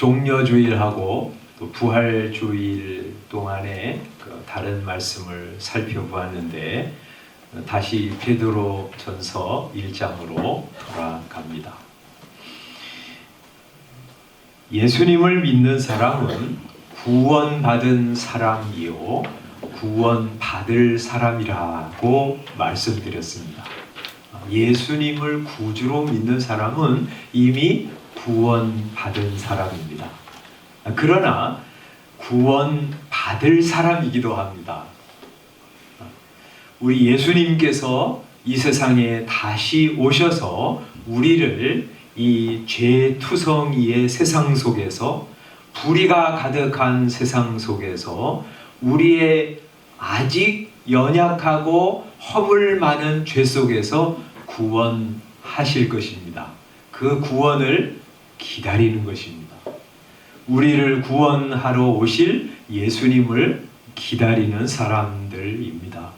종려주일하고 또 부활주일 동안에 그 다른 말씀을 살펴보았는데 어, 다시 베드로 전서 1장으로 돌아갑니다. 예수님을 믿는 사람은 구원받은 사람이요 구원받을 사람이라고 말씀드렸습니다. 예수님을 구주로 믿는 사람은 이미 구원받은 사람입니다. 그러나 구원받을 사람이기도 합니다. 우리 예수님께서 이 세상에 다시 오셔서 우리를 이 죄투성이의 세상 속에서 불의가 가득한 세상 속에서 우리의 아직 연약하고 허물 많은 죄 속에서 구원하실 것입니다. 그 구원을 기다리는 것입니다. 우리를 구원하러 오실 예수님을 기다리는 사람들입니다.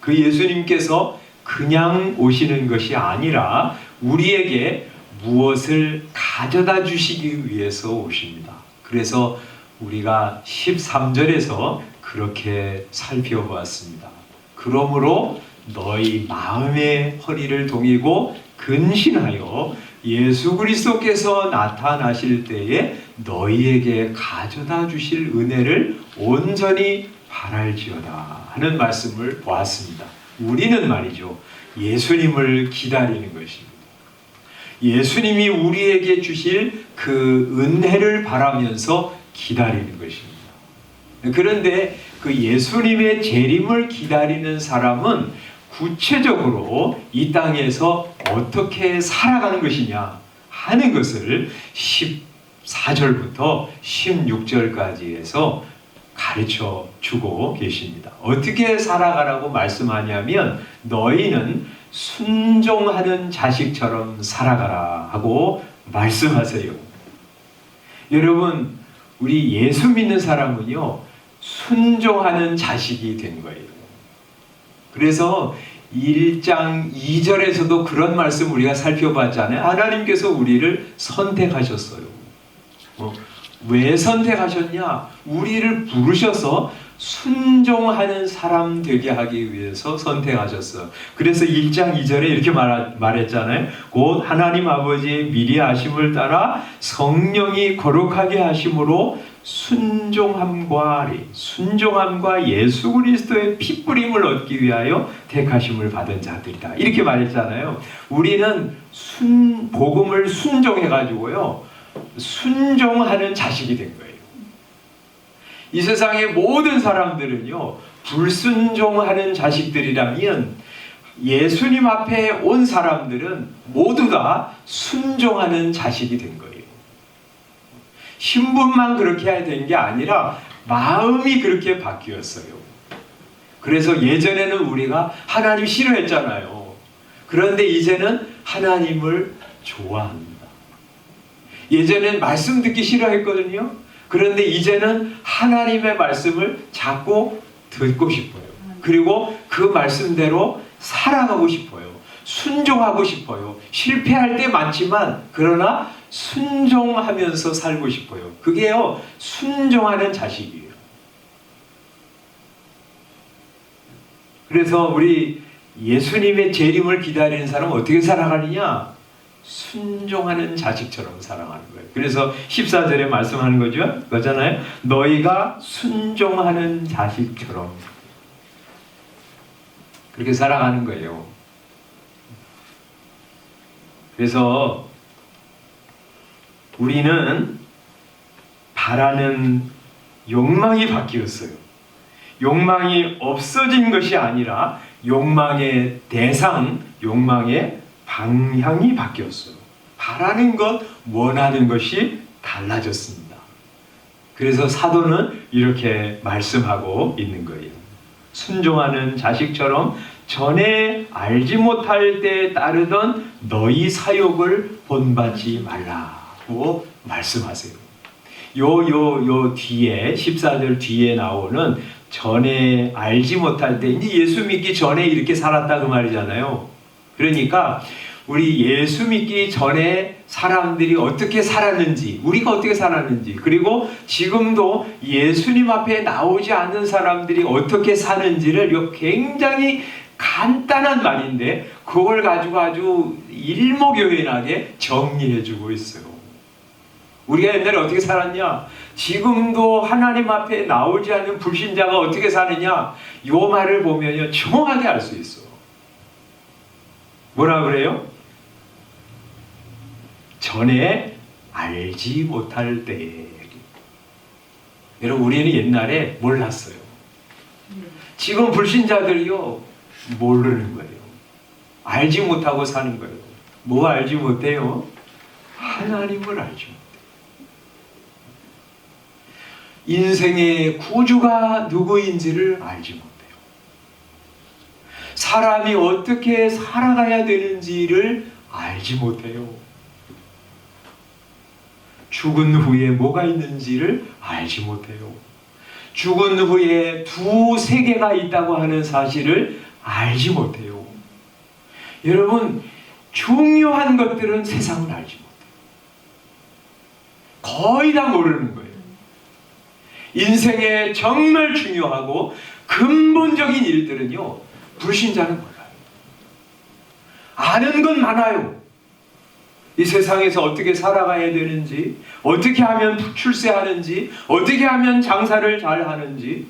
그 예수님께서 그냥 오시는 것이 아니라 우리에게 무엇을 가져다 주시기 위해서 오십니다. 그래서 우리가 13절에서 그렇게 살펴보았습니다. 그러므로 너희 마음의 허리를 동이고 근신하여 예수 그리스도께서 나타나실 때에 너희에게 가져다 주실 은혜를 온전히 바랄지어다 하는 말씀을 보았습니다. 우리는 말이죠. 예수님을 기다리는 것입니다. 예수님이 우리에게 주실 그 은혜를 바라면서 기다리는 것입니다. 그런데 그 예수님의 재림을 기다리는 사람은 구체적으로 이 땅에서 어떻게 살아가는 것이냐 하는 것을 14절부터 16절까지 해서 가르쳐 주고 계십니다. 어떻게 살아가라고 말씀하냐면 너희는 순종하는 자식처럼 살아가라 하고 말씀하세요. 여러분, 우리 예수 믿는 사람은요, 순종하는 자식이 된 거예요. 그래서 1장 2절에서도 그런 말씀 우리가 살펴봤잖아요. 하나님께서 우리를 선택하셨어요. 어, 왜 선택하셨냐? 우리를 부르셔서 순종하는 사람 되게 하기 위해서 선택하셨어요. 그래서 1장 2절에 이렇게 말, 말했잖아요. 곧 하나님 아버지의 미리 하심을 따라 성령이 거룩하게 하심으로 순종함과 순종함과 예수 그리스도의 피 뿌림을 얻기 위하여 택하심을 받은 자들이다. 이렇게 말했잖아요. 우리는 순 복음을 순종해 가지고요. 순종하는 자식이 된 거예요. 이 세상의 모든 사람들은요. 불순종하는 자식들이라면 예수님 앞에 온 사람들은 모두 다 순종하는 자식이 된 거예요. 신분만 그렇게 해야 되는 게 아니라 마음이 그렇게 바뀌었어요. 그래서 예전에는 우리가 하나님 싫어했잖아요. 그런데 이제는 하나님을 좋아합니다. 예전엔 말씀 듣기 싫어했거든요. 그런데 이제는 하나님의 말씀을 자꾸 듣고 싶어요. 그리고 그 말씀대로 살아가고 싶어요. 순종하고 싶어요. 실패할 때 많지만 그러나 순종하면서 살고 싶어요. 그게요, 순종하는 자식이에요. 그래서 우리 예수님의 재림을 기다리는 사람은 어떻게 살아가느냐? 순종하는 자식처럼 살아가는 거예요. 그래서 14절에 말씀하는 거죠. 그잖아요. 너희가 순종하는 자식처럼 그렇게 살아가는 거예요. 그래서 우리는 바라는 욕망이 바뀌었어요. 욕망이 없어진 것이 아니라 욕망의 대상, 욕망의 방향이 바뀌었어요. 바라는 것, 원하는 것이 달라졌습니다. 그래서 사도는 이렇게 말씀하고 있는 거예요. 순종하는 자식처럼 전에 알지 못할 때 따르던 너희 사욕을 본받지 말라고 말씀하세요. 요, 요, 요 뒤에, 14절 뒤에 나오는 전에 알지 못할 때, 이제 예수 믿기 전에 이렇게 살았다 그 말이잖아요. 그러니까 우리 예수 믿기 전에 사람들이 어떻게 살았는지, 우리가 어떻게 살았는지, 그리고 지금도 예수님 앞에 나오지 않는 사람들이 어떻게 사는지를 요 굉장히 간단한 말인데 그걸 가지고 아주 일목요연하게 정리해 주고 있어요. 우리가 옛날에 어떻게 살았냐? 지금도 하나님 앞에 나오지 않는 불신자가 어떻게 사느냐? 요 말을 보면요. 정확하게 알 수 있어. 뭐라 그래요? 전에 알지 못할 때. 여러분, 우리는 옛날에 몰랐어요. 지금 불신자들이요, 모르는 거예요. 알지 못하고 사는 거예요. 뭐 알지 못해요? 하나님을 알지 못해요. 인생의 구주가 누구인지를 알지 못해요. 사람이 어떻게 살아가야 되는지를 알지 못해요. 죽은 후에 뭐가 있는지를 알지 못해요. 죽은 후에 두 세계가 있다고 하는 사실을 알지 못해요. 여러분, 중요한 것들은 세상은 알지 못해요. 거의 다 모르는 거예요. 인생에 정말 중요하고 근본적인 일들은요, 불신자는 몰라요. 아는 건 많아요. 이 세상에서 어떻게 살아가야 되는지, 어떻게 하면 출세하는지, 어떻게 하면 장사를 잘 하는지,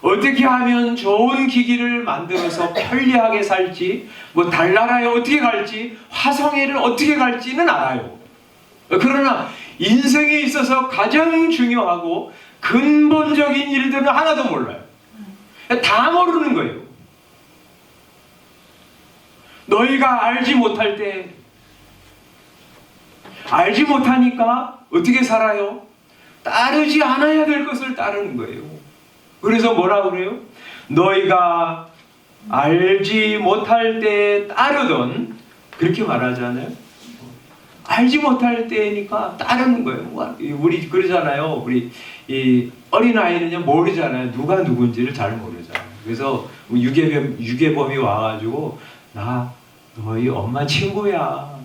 어떻게 하면 좋은 기기를 만들어서 편리하게 살지, 뭐 달나라에 어떻게 갈지, 화성에를 어떻게 갈지는 알아요. 그러나 인생에 있어서 가장 중요하고 근본적인 일들은 하나도 몰라요. 다 모르는 거예요. 너희가 알지 못할 때 알지 못하니까 어떻게 살아요? 따르지 않아야 될 것을 따르는 거예요. 그래서 뭐라 그래요? 너희가 알지 못할 때 따르던 그렇게 말하잖아요. 알지 못할 때니까 따르는 거예요. 뭐, 우리 그러잖아요. 우리 이 어린 아이는요 모르잖아요. 누가 누군지를 잘 모르잖아요. 그래서 유괴범 유괴범이 와가지고 나 너희 엄마 친구야.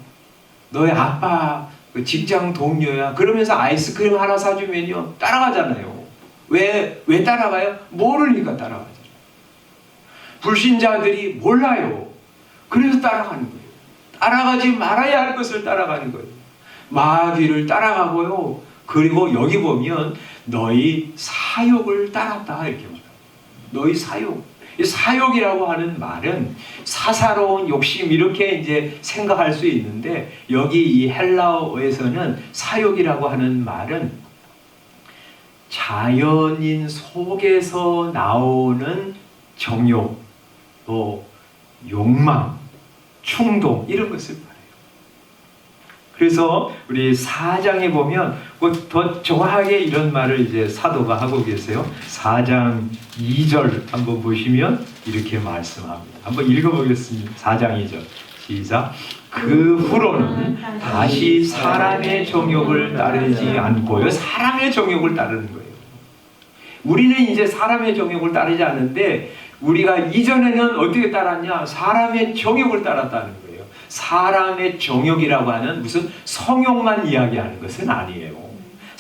너희 아빠 그 직장 동료야. 그러면서 아이스크림 하나 사주면요 따라가잖아요. 왜 왜 따라가요? 모르니까 따라가잖아요. 불신자들이 몰라요. 그래서 따라가는 거예요. 따라가지 말아야 할 것을 따라가는 거예요. 마귀를 따라가고요. 그리고 여기 보면 너희 사욕을 따랐다 이렇게. 너희 사욕. 이 사욕이라고 하는 말은 사사로운 욕심 이렇게 이제 생각할 수 있는데 여기 이 헬라어에서는 사욕이라고 하는 말은 자연인 속에서 나오는 정욕, 또 욕망, 충동 이런 것을 말해요. 그래서 우리 사장에 보면 뭐 더 정확하게 이런 말을 이제 사도가 하고 계세요. 4장 2절 한번 보시면 이렇게 말씀합니다. 한번 읽어보겠습니다. 4장 2절 시작. 그 후로는 다시 사람의 정욕을 따르지 않고요. 사람의 정욕을 따르는 거예요. 우리는 이제 사람의 정욕을 따르지 않는데 우리가 이전에는 어떻게 따랐냐? 사람의 정욕을 따랐다는 거예요. 사람의 정욕이라고 하는 무슨 성욕만 이야기하는 것은 아니에요.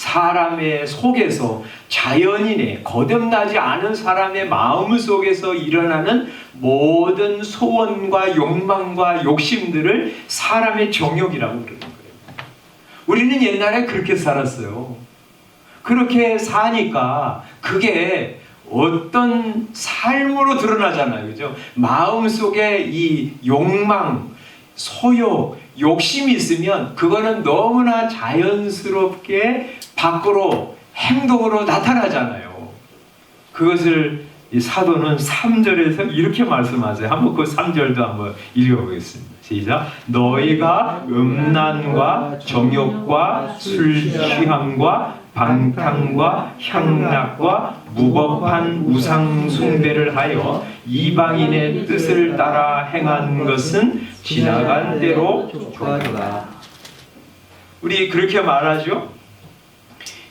사람의 속에서 자연인의 거듭나지 않은 사람의 마음 속에서 일어나는 모든 소원과 욕망과 욕심들을 사람의 정욕이라고 그러는 거예요. 우리는 옛날에 그렇게 살았어요. 그렇게 사니까 그게 어떤 삶으로 드러나잖아요. 그죠? 마음 속에 이 욕망, 소욕, 욕심이 있으면 그거는 너무나 자연스럽게 밖으로 행동으로 나타나잖아요. 그것을 이 사도는 3절에서 이렇게 말씀하세요. 한번 그 3절도 한번 읽어보겠습니다. 시작. 너희가 음란과 정욕과 술 취함과 방탕과 향락과 무법한 우상 숭배를 하여 이방인의 뜻을 따라 행한 것은 지나간 대로 좋도다. 우리 그렇게 말하죠.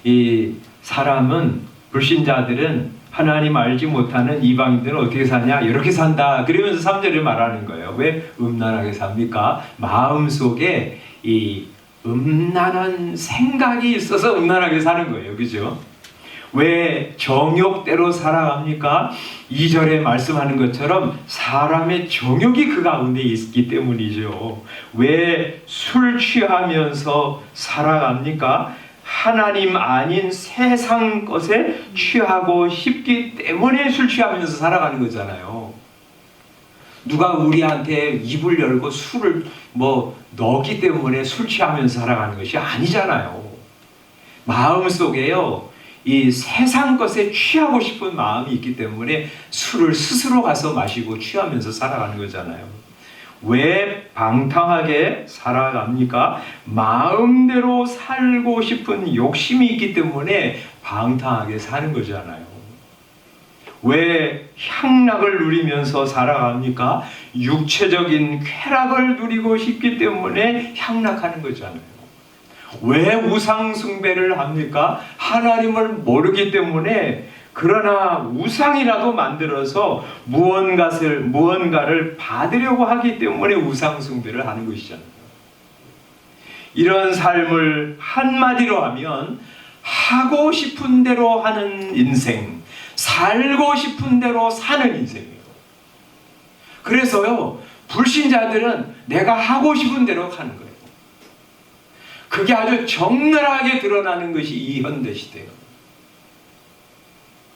이 사람은 불신자들은 하나님 알지 못하는 이방인들은 어떻게 사냐? 이렇게 산다. 그러면서 3절에 말하는 거예요. 왜 음란하게 삽니까? 마음속에 이 음란한 생각이 있어서 음란하게 사는 거예요. 그죠? 왜 정욕대로 살아갑니까? 2절에 말씀하는 것처럼 사람의 정욕이 그 가운데 있기 때문이죠. 왜 술 취하면서 살아갑니까? 하나님 아닌 세상 것에 취하고 싶기 때문에 술 취하면서 살아가는 거잖아요. 누가 우리한테 입을 열고 술을 뭐 넣기 때문에 술 취하면서 살아가는 것이 아니잖아요. 마음 속에요. 이 세상 것에 취하고 싶은 마음이 있기 때문에 술을 스스로 가서 마시고 취하면서 살아가는 거잖아요. 왜 방탕하게 살아갑니까? 마음대로 살고 싶은 욕심이 있기 때문에 방탕하게 사는 거잖아요. 왜 향락을 누리면서 살아갑니까? 육체적인 쾌락을 누리고 싶기 때문에 향락하는 거잖아요. 왜 우상숭배를 합니까? 하나님을 모르기 때문에 그러나 우상이라도 만들어서 무언가를 무언가를 받으려고 하기 때문에 우상숭배를 하는 것이잖아요. 이런 삶을 한마디로 하면 하고 싶은 대로 하는 인생, 살고 싶은 대로 사는 인생이에요. 그래서요, 불신자들은 내가 하고 싶은 대로 하는 거예요. 그게 아주 적나라하게 드러나는 것이 이 현대 시대예요.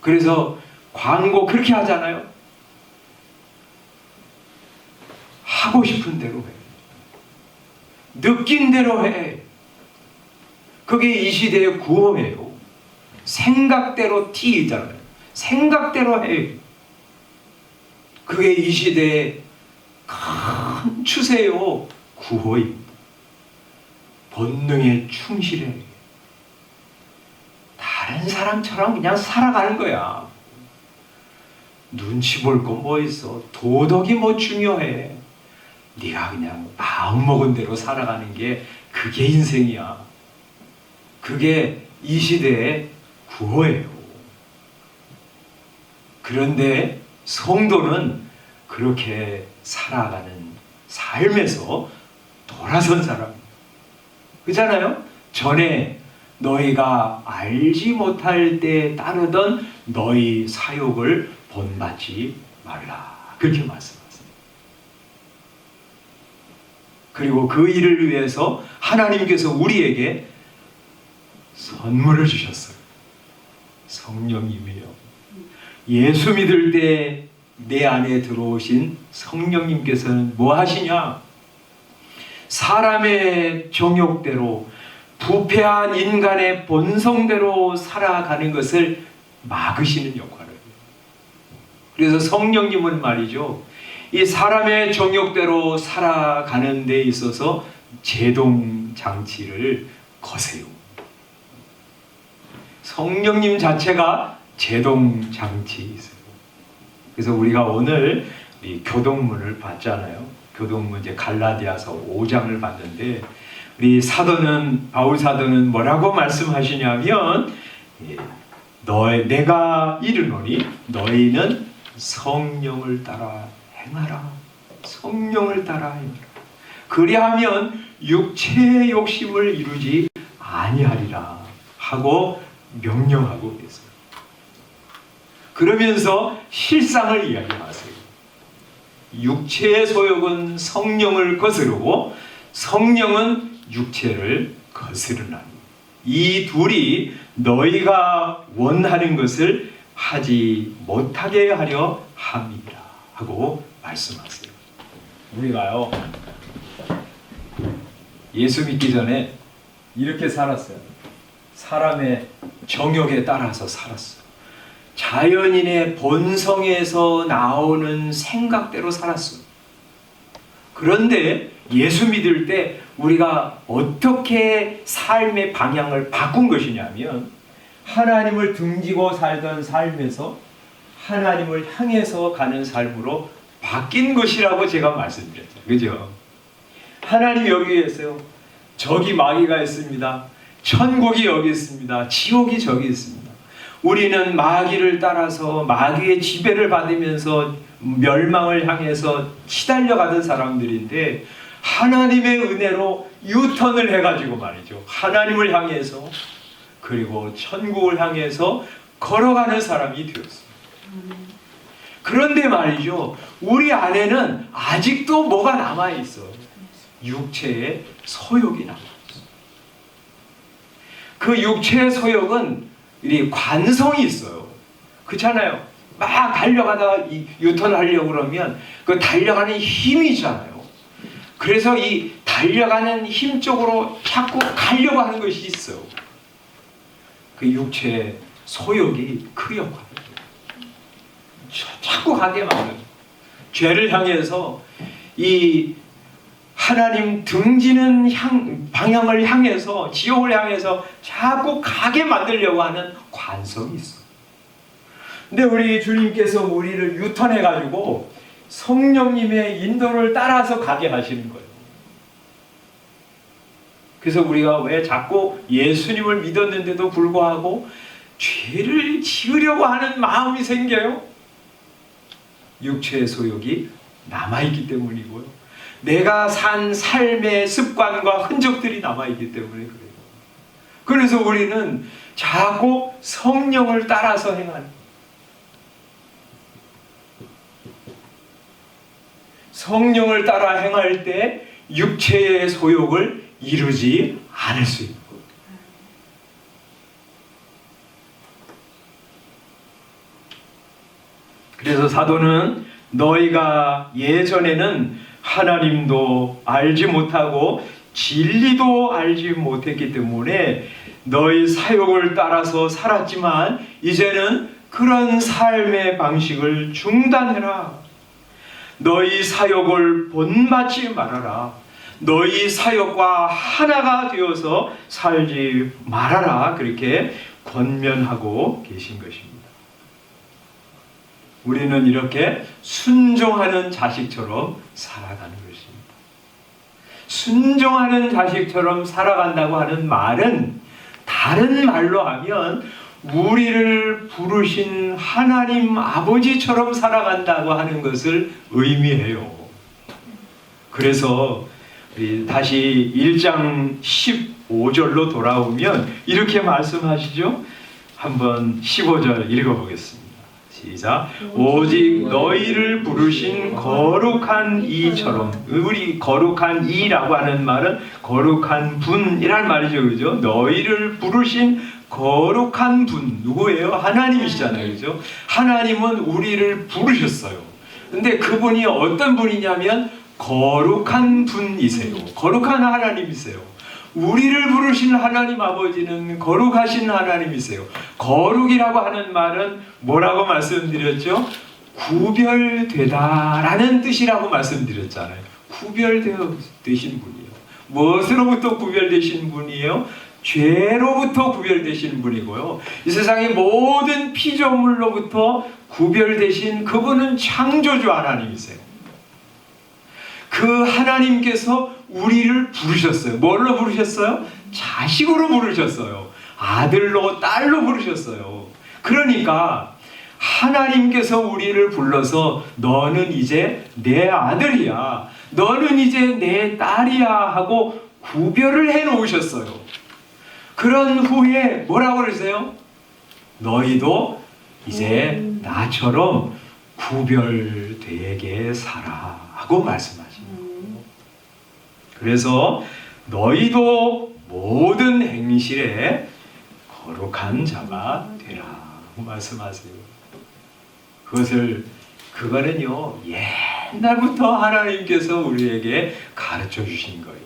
그래서 광고 그렇게 하잖아요. 하고 싶은 대로 해. 느낀 대로 해. 그게 이 시대의 구호예요. 생각대로 T잖아요. 생각대로 해. 그게 이 시대의 큰 추세요. 구호입니다. 본능에 충실해. 다른 사람처럼 그냥 살아가는 거야. 눈치 볼 거 뭐 있어? 도덕이 뭐 중요해? 네가 그냥 마음 먹은 대로 살아가는 게 그게 인생이야. 그게 이 시대의 구호예요. 그런데 성도는 그렇게 살아가는 삶에서 돌아선 사람. 그잖아요? 전에 너희가 알지 못할 때 따르던 너희 사욕을 본받지 말라. 그렇게 말씀하세요. 그리고 그 일을 위해서 하나님께서 우리에게 선물을 주셨어요. 성령님이요. 예수 믿을 때 내 안에 들어오신 성령님께서는 뭐 하시냐? 사람의 정욕대로 부패한 인간의 본성대로 살아가는 것을 막으시는 역할을 해요. 그래서 성령님은 말이죠. 이 사람의 정욕대로 살아가는 데 있어서 제동 장치를 거세요. 성령님 자체가 제동 장치이세요. 그래서 우리가 오늘 이 교동문을 봤잖아요. 교동문 이제 갈라디아서 5장을 봤는데 우리 사도는 바울 사도는 뭐라고 말씀하시냐면 예, 너 내가 이르노니 너희는 성령을 따라 행하라. 성령을 따라 행하라. 그리하면 육체의 욕심을 이루지 아니하리라 하고 명령하고 계세요. 그러면서 실상을 이야기하세요. 육체의 소욕은 성령을 거스르고 성령은 육체를 거스르나니 이 둘이 너희가 원하는 것을 하지 못하게 하려 함이라 하고 말씀하세요. 우리가요 예수 믿기 전에 이렇게 살았어요. 사람의 정욕에 따라서 살았어요. 자연인의 본성에서 나오는 생각대로 살았어요. 그런데 예수 믿을 때 우리가 어떻게 삶의 방향을 바꾼 것이냐면 하나님을 등지고 살던 삶에서 하나님을 향해서 가는 삶으로 바뀐 것이라고 제가 말씀드렸죠. 그죠? 하나님 여기 계세요. 저기 마귀가 있습니다. 천국이 여기 있습니다. 지옥이 저기 있습니다. 우리는 마귀를 따라서 마귀의 지배를 받으면서 멸망을 향해서 시달려 가던 사람들인데 하나님의 은혜로 유턴을 해가지고 말이죠. 하나님을 향해서 그리고 천국을 향해서 걸어가는 사람이 되었습니다. 그런데 말이죠. 우리 안에는 아직도 뭐가 남아 있어. 육체의 소욕이 남아 있어. 그 육체의 소욕은 이 관성이 있어요. 그렇잖아요. 막 달려가다가 이 유턴하려고 그러면 그 달려가는 힘이 있잖아요. 그래서 이 달려가는 힘 쪽으로 자꾸 가려고 하는 것이 있어요. 그 육체의 소욕이 그 역할을 자꾸 가게 만드는 죄를 향해서 이 하나님 등지는 향, 방향을 향해서 지옥을 향해서 자꾸 가게 만들려고 하는 관성이 있어. 근데 우리 주님께서 우리를 유턴해 가지고 성령님의 인도를 따라서 가게 하시는 거예요. 그래서 우리가 왜 자꾸 예수님을 믿었는데도 불구하고 죄를 지으려고 하는 마음이 생겨요? 육체의 소욕이 남아있기 때문이고요. 내가 산 삶의 습관과 흔적들이 남아있기 때문에 그래요. 그래서 우리는 자꾸 성령을 따라서 행하는 성령을 따라 행할 때 육체의 소욕을 이루지 않을 수 있는 것. 그래서 사도는 너희가 예전에는 하나님도 알지 못하고 진리도 알지 못했기 때문에 너희 사욕을 따라서 살았지만 이제는 그런 삶의 방식을 중단해라. 너희 사욕을 본받지 말아라. 너희 사욕과 하나가 되어서 살지 말아라. 그렇게 권면하고 계신 것입니다. 우리는 이렇게 순종하는 자식처럼 살아가는 것입니다. 순종하는 자식처럼 살아간다고 하는 말은 다른 말로 하면 우리를 부르신 하나님 아버지처럼 살아간다고 하는 것을 의미해요. 그래서 다시 1장 15절로 돌아오면 이렇게 말씀하시죠. 한번 15절 읽어보겠습니다. 시작. 오직 너희를 부르신 거룩한 이처럼 우리 거룩한 이라고 하는 말은 거룩한 분이란 말이죠, 그죠? 너희를 부르신 거룩한 분 누구예요? 하나님이시잖아요, 그죠? 하나님은 우리를 부르셨어요. 근데 그분이 어떤 분이냐면 거룩한 분이세요. 거룩한 하나님이세요. 우리를 부르신 하나님 아버지는 거룩하신 하나님이세요. 거룩이라고 하는 말은 뭐라고 말씀드렸죠? 구별되다라는 뜻이라고 말씀드렸잖아요. 구별되어 되신 분이에요. 무엇으로부터 구별되신 분이에요? 죄로부터 구별되신 분이고요. 이 세상의 모든 피조물로부터 구별되신 그분은 창조주 하나님이세요. 그 하나님께서 우리를 부르셨어요. 뭘로 부르셨어요? 자식으로 부르셨어요. 아들로 딸로 부르셨어요. 그러니까 하나님께서 우리를 불러서 너는 이제 내 아들이야. 너는 이제 내 딸이야 하고 구별을 해 놓으셨어요. 그런 후에 뭐라고 그러세요? 너희도 이제 나처럼 구별되게 살아 하고 말씀하십니다. 그래서 너희도 모든 행실에 거룩한 자가 되라고 말씀하세요. 그것을 그거는요 옛날부터 하나님께서 우리에게 가르쳐 주신 거예요.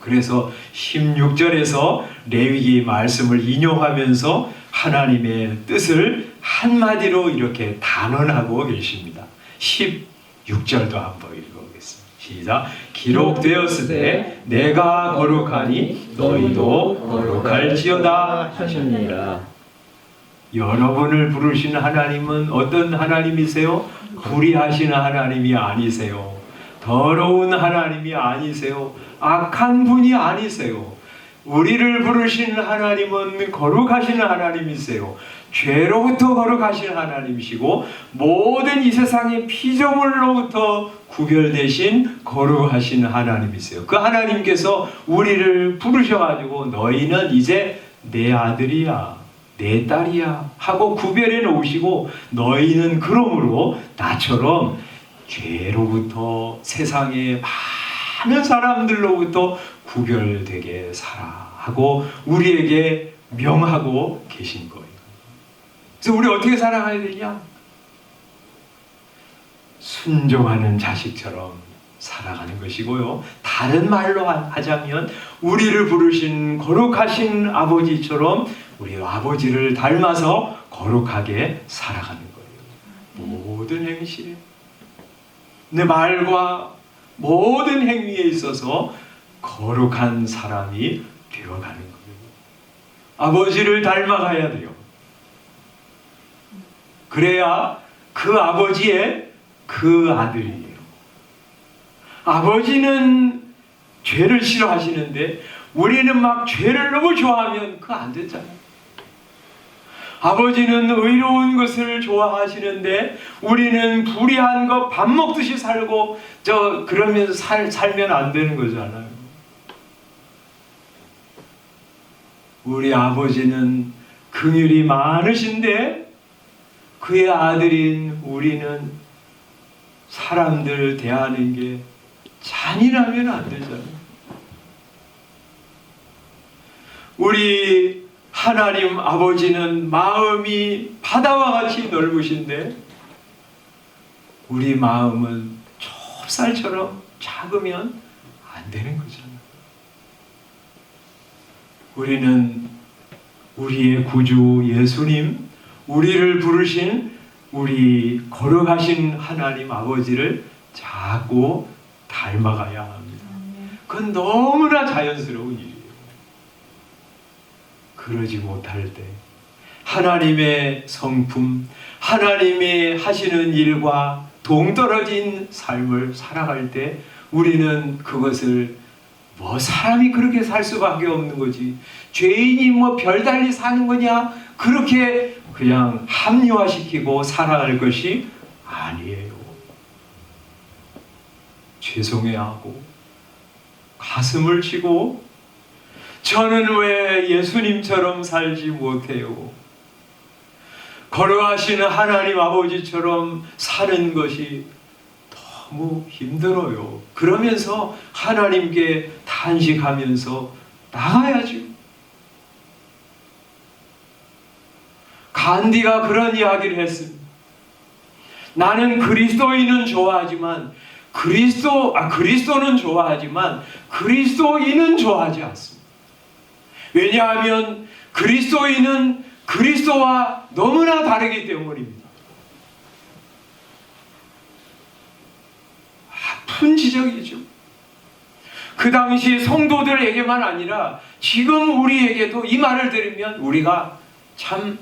그래서 16절에서 레위기 말씀을 인용하면서 하나님의 뜻을 한마디로 이렇게 단언하고 계십니다. 16절도 한번 읽어보겠습니다. 시작. 기록되었으되 내가 거룩하니 너희도 거룩할지어다 하셨느니라. 여러분을 부르신 하나님은 어떤 하나님이세요? 불의하신 하나님이 아니세요. 더러운 하나님이 아니세요. 악한 분이 아니세요. 우리를 부르신 하나님은 거룩하신 하나님이세요. 죄로부터 거룩하신 하나님이시고 모든 이 세상의 피조물로부터 구별되신 거룩하신 하나님이세요. 그 하나님께서 우리를 부르셔가지고 너희는 이제 내 아들이야, 내 딸이야 하고 구별해 놓으시고 너희는 그러므로 나처럼 죄로부터 세상의 많은 사람들로부터 구별되게 살아 하고 우리에게 명하고 계신 거예요. 그래서 우리 어떻게 살아가야 되냐? 순종하는 자식처럼 살아가는 것이고요. 다른 말로 하자면 우리를 부르신 거룩하신 아버지처럼 우리 아버지를 닮아서 거룩하게 살아가는 거예요. 모든 행실, 내 말과 모든 행위에 있어서 거룩한 사람이 되어가는 거예요. 아버지를 닮아가야 돼요. 그래야 그 아버지의 그 아들이에요. 아버지는 죄를 싫어하시는데 우리는 막 죄를 너무 좋아하면 그거 안 되잖아요. 아버지는 의로운 것을 좋아하시는데 우리는 불의한 것 밥 먹듯이 살고 저 그러면서 살, 살면 안 되는 거잖아요. 우리 아버지는 긍휼이 많으신데 그의 아들인 우리는 사람들 대하는 게 잔인하면 안 되잖아요. 우리 하나님 아버지는 마음이 바다와 같이 넓으신데 우리 마음은 좁쌀처럼 작으면 안 되는 거잖아요. 우리는 우리의 구주 예수님, 우리를 부르신 우리 거룩하신 하나님 아버지를 자꾸 닮아가야 합니다. 그건 너무나 자연스러운 일이에요. 그러지 못할 때 하나님의 성품, 하나님이 하시는 일과 동떨어진 삶을 살아갈 때 우리는 그것을 뭐 사람이 그렇게 살 수밖에 없는 거지 죄인이 뭐 별달리 사는 거냐 그렇게 그냥 합리화시키고 살아갈 것이 아니에요. 죄송해야 하고 가슴을 치고 저는 왜 예수님처럼 살지 못해요? 걸어가시는 하나님 아버지처럼 사는 것이 너무 힘들어요. 그러면서 하나님께 탄식하면서 나가야죠. 간디가 그런 이야기를 했습니다. 나는 그리스도인은 좋아하지만 그리스도 아 그리스도는 좋아하지만 그리스도인은 좋아하지 않습니다. 왜냐하면 그리스도인은 그리스도와 너무나 다르기 때문입니다. 아픈 지적이죠. 그 당시 성도들에게만 아니라 지금 우리에게도 이 말을 들으면 우리가 참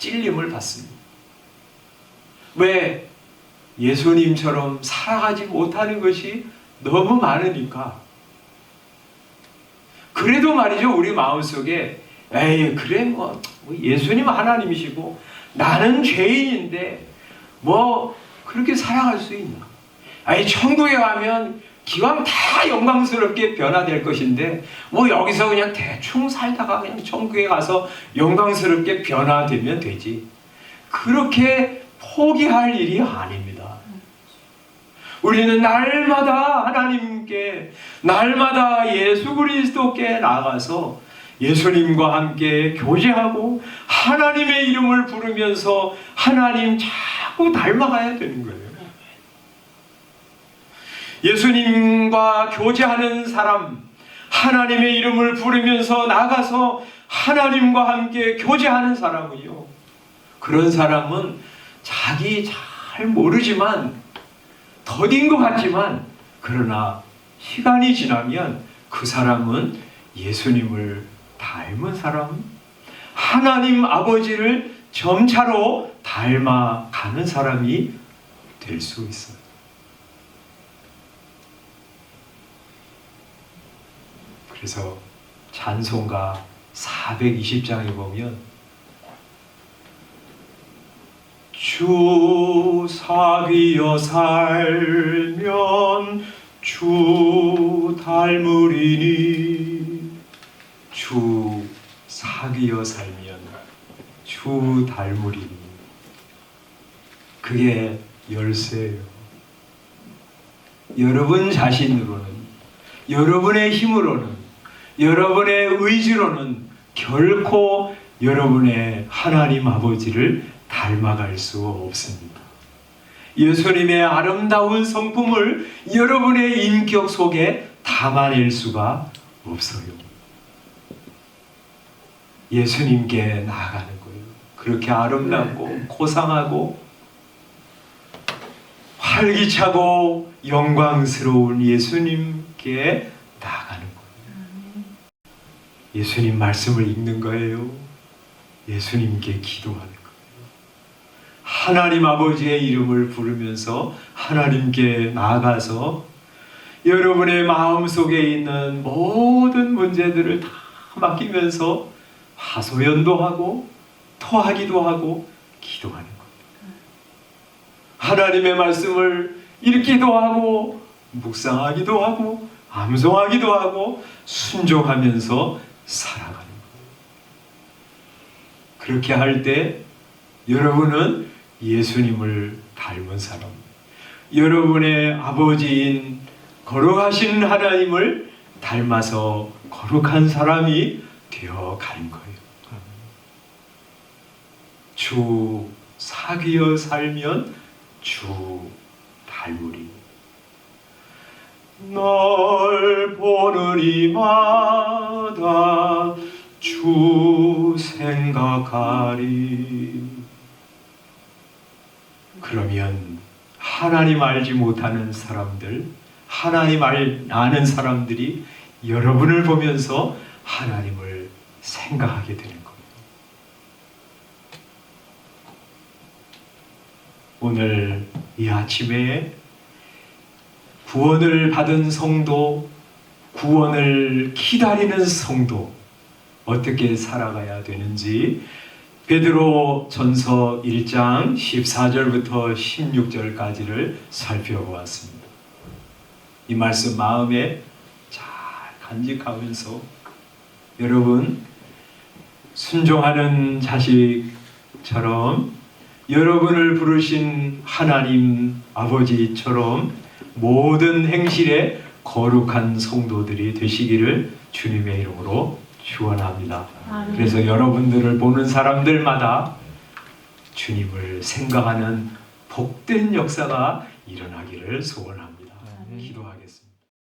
찔림을 받습니다. 왜 예수님처럼 살아가지 못하는 것이 너무 많으니까. 그래도 말이죠, 우리 마음속에 에이 그래 뭐 예수님 하나님이시고 나는 죄인인데 뭐 그렇게 살아갈 수 있나? 아니 천국에 가면 기왕 다 영광스럽게 변화될 것인데 뭐 여기서 그냥 대충 살다가 그냥 천국에 가서 영광스럽게 변화되면 되지. 그렇게 포기할 일이 아닙니다. 우리는 날마다 하나님께 날마다 예수 그리스도께 나가서 예수님과 함께 교제하고 하나님의 이름을 부르면서 하나님 자꾸 닮아가야 되는 거예요. 예수님과 교제하는 사람, 하나님의 이름을 부르면서 나가서 하나님과 함께 교제하는 사람은요. 그런 사람은 자기 잘 모르지만 더딘 것 같지만 그러나 시간이 지나면 그 사람은 예수님을 닮은 사람, 하나님 아버지를 점차로 닮아가는 사람이 될 수 있어요. 그래서 찬송가 420장에 보면 주 사귀어 살면 주 닮으리니 주 사귀어 살면 주 닮으리니 그게 열쇠예요. 여러분 자신으로는 여러분의 힘으로는 여러분의 의지로는 결코 여러분의 하나님 아버지를 닮아갈 수 없습니다. 예수님의 아름다운 성품을 여러분의 인격 속에 담아낼 수가 없어요. 예수님께 나아가는 거예요. 그렇게 아름답고 고상하고 활기차고 영광스러운 예수님께. 예수님 말씀을 읽는 거예요. 예수님께 기도하는 거예요. 하나님 아버지의 이름을 부르면서 하나님께 나아가서 여러분의 마음 속에 있는 모든 문제들을 다 맡기면서 하소연도 하고 토하기도 하고 기도하는 거예요. 하나님의 말씀을 읽기도 하고 묵상하기도 하고 암송하기도 하고 순종하면서 거예요. 그렇게 할 때 여러분은 예수님을 닮은 사람, 여러분의 아버지인 거룩하신 하나님을 닮아서 거룩한 사람이 되어 가는 거예요. 주 사귀어 살면 주 닮으리. 널 보는 이마다 주 생각하리. 그러면 하나님 알지 못하는 사람들, 하나님 알, 아는 사람들이 여러분을 보면서 하나님을 생각하게 되는 겁니다. 오늘 이 아침에 구원을 받은 성도, 구원을 기다리는 성도, 어떻게 살아가야 되는지 베드로 전서 1장 14절부터 16절까지를 살펴보았습니다. 이 말씀 마음에 잘 간직하면서 여러분 순종하는 자식처럼 여러분을 부르신 하나님 아버지처럼 모든 행실에 거룩한 성도들이 되시기를 주님의 이름으로 축원합니다. 그래서 여러분들을 보는 사람들마다 주님을 생각하는 복된 역사가 일어나기를 소원합니다. 기도하겠습니다.